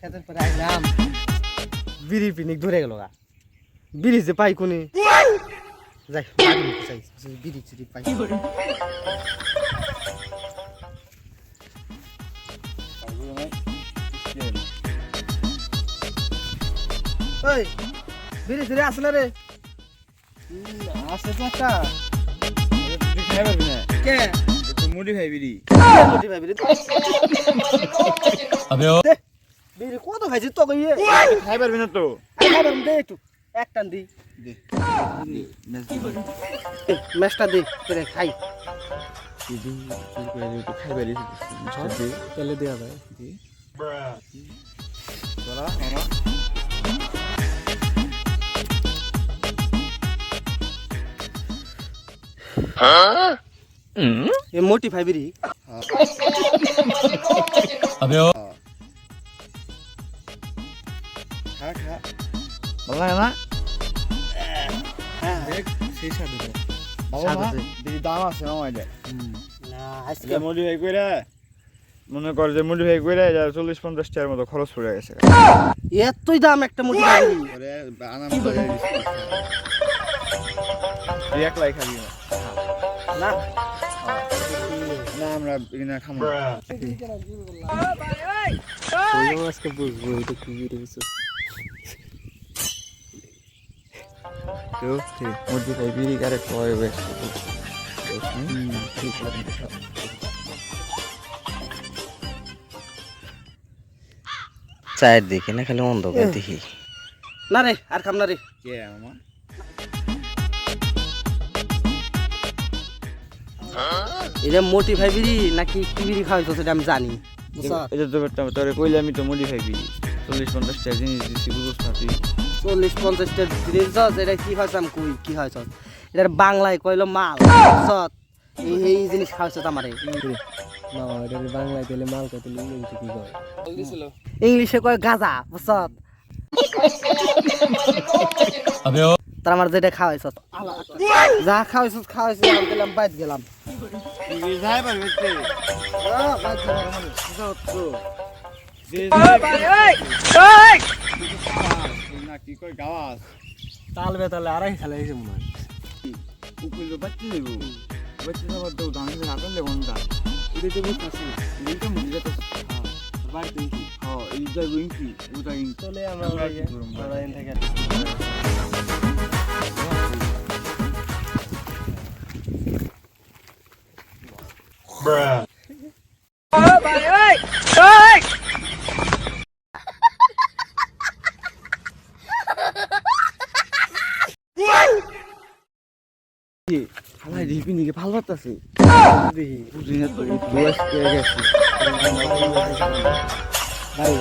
তারপরে আইলাম। বিড়ি পিনিক ধরে গেল গা। বিড়ি যে পাই কোনি? যাই বিড়ি চিড়ি পাই। ওই বিড়ি চিড়ি আসলে রে? আছে তো একটা। না কে মুড়ি খাই বিড়ি। মোটি ভাই বিড়ি দে, বিড়ি কত খাইছি তো ইয়ে? খাই পারবি না তো। খাবার দে একটু এক টান দি। দে। ম্যাচটা দে তোরে খাই। খাই দেওয়া মোটি ফাইবিরি খা লাগে না? হ্যাঁ সেই স্বাদ। দেখি দাম আছে আজকে মডিফাই করে মনে কর যে মডিফাই করে এটা চল্লিশ পঞ্চাশ টাকার মতো খরচ পড়ে গেছে। এতই দাম একটা আনাম বাজারে তুই একলাই খাবি? না। না না আমরা এখানে খাব আজকে বুঝব এটা কি তো বিড়ি কারে কয় বেশ চায়ের দেখি না খালি অন্ধকার দেখি। না রে আর খাম না রে কে আমার? এটা মোটি ফাইবিরি নাকি কি বিড়ি খাওয়াইছো সেটা আমি জানি। এটা তো তোরে কইলে আমি তো মডিফাই বিড়ি। চল্লিশ পঞ্চাশ টাকা জিনিস দিচ্ছি তুই চল্লিশ পঞ্চাশটা জিনিস যত এটা কি হয়েছে আমি কই? কি হয়েছে এটার বাংলায় কইলো মাল। বুঝছত এই এই জিনিস খাওয়াইছ আমারে। বাংলায় দিলে মাল কত ইংরেজিতে কি কয়? ইংলিশে কয় গাজা বুঝছত তার আমার যেটা খাওয়াইছ যা খাওয়াইছ খাওয়াইছ আমি গেলাম। বাইত গেলাম। কি কই গাওয়াস তাল বেতালে আড়াই খেলা হয়েছে বাচ্চা দেব বাচ্চা দেওয়ার তো থেকে আপেল দেবো এটাই তো বাড়িতে হ্যাঁ এইটা চলে আমরা যে থেকে হালাই দিবি নাকি ভালো পাতাছে বুঝি না তো ভাই